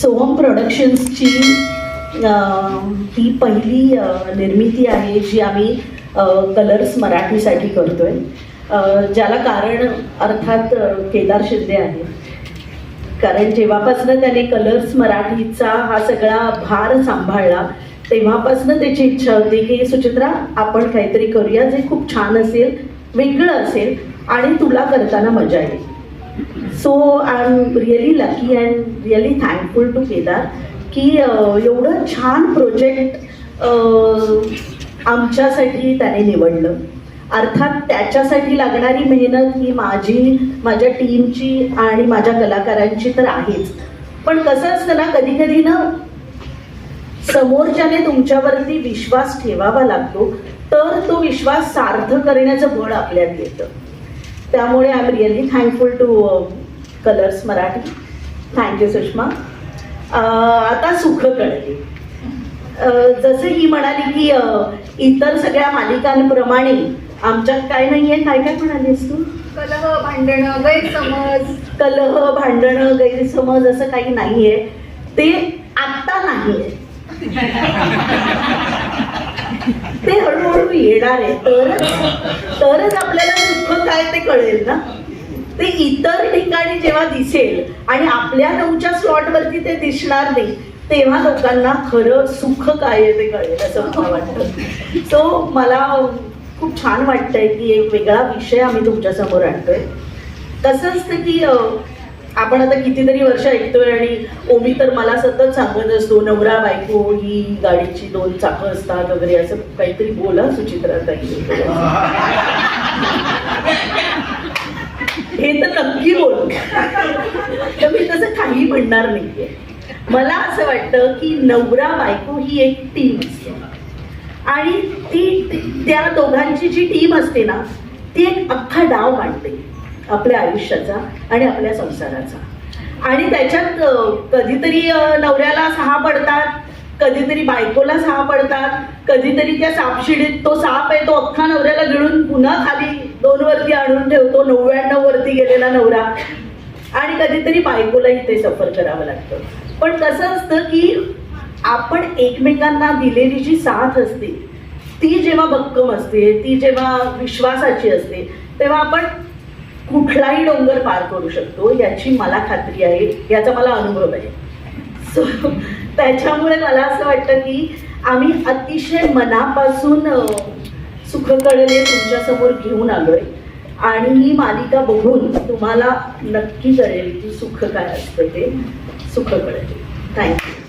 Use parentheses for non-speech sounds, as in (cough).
सोहम प्रोडक्शन्सची ही पहिली निर्मिती आहे जी आम्ही कलर्स मराठीसाठी करतो आहे ज्याला कारण अर्थात केदार शिंदे आहे. कारण जेव्हापासनं त्याने कलर्स मराठीचा हा सगळा भार सांभाळला तेव्हापासनं त्याची इच्छा होती की सुचित्रा आपण काहीतरी करूया जे खूप छान असेल वेगळं असेल आणि तुला करताना मजा येईल. So I am really lucky and really thankful to Kedar की एवढं छान प्रोजेक्ट uh, आमच्यासाठी त्याने निवडलं. अर्थात त्याच्यासाठी लागणारी मेहनत ही माझी माझ्या टीमची आणि माझ्या कलाकारांची तर आहेच. पण कसं असतं ना कधी कधी ना समोरच्याने तुमच्यावरती विश्वास ठेवावा लागतो तर तो विश्वास सार्थ करण्याचं बळ आपल्यात येतं. त्यामुळे I am really thankful to colors Marathi. Thank you Sushma. अं, आता सुख कळली. अं, जसं ही म्हणाली की अं, इतर सगळ्या मालिकांप्रमाणे आमच्यात काय नाहीये? काय काय म्हणालीस तू कलह भांडणं गैरसमज. कलह भांडणं गैरसमज असं काही नाहीये. ते आत्ता नाहीये. ते (laughs) येणार आहे. तरच तरच आपल्याला सुख काय ते कळेल ना? ते इतर ठिकाणी जेव्हा दिसेल आणि आपल्या नऊच्या स्लॉटवरती ते दिसणार नाही तेव्हा लोकांना खरं सुख काय आहे ते कळेल असं मला वाटतं. सो मला खूप छान वाटतंय की एक वेगळा विषय आम्ही तुमच्यासमोर आणतोय. तसंच की आपण आता कितीतरी वर्ष ऐकतोय आणि ओमी तर मला सतत सांगत असतो नवरा बायको ही गाडीची दोन चाकं असतात वगैरे असं काहीतरी बोला सुचित्रा ताई. हे तर नक्की बोल. तर मी तसं काही म्हणणार नाहीये. मला असं वाटतं की नवरा बायको ही एक टीम असते. आणि ती ती- त्या दोघांची जी टीम असते ना ती एक अख्खा डाव मांडते. आपल्या आयुष्याचा आणि आपल्या संसाराचा. आणि त्याच्यात कधीतरी नवऱ्याला सहा पडतात कधीतरी बायकोला सहा पडतात कधीतरी त्या सापशिडीत तो साप आहे तो अख्खा नवऱ्याला गिळून पुन्हा खाली दोन वरती आणून ठेवतो नव्याण्णव वरती गेलेला नवरा. आणि कधीतरी बायकोलाही ते सफर करावं लागतं. पण कसं असतं की आपण एकमेकांना दिलेली जी साथ असते ती जेव्हा भक्कम असते ती जेव्हा विश्वासाची असते तेव्हा आपण कुठलाही डोंगर पार करू शकतो याची मला खात्री आहे याचा मला अनुभव आहे. सो त्याच्यामुळे मला असं वाटतं की आम्ही अतिशय मनापासून अ, तुमच्यासमोर घेऊन आलो आहे आणि ही मालिका बघून तुम्हाला नक्की कळेल की सुख काय असतं ते. सुख कळेल थँक्यू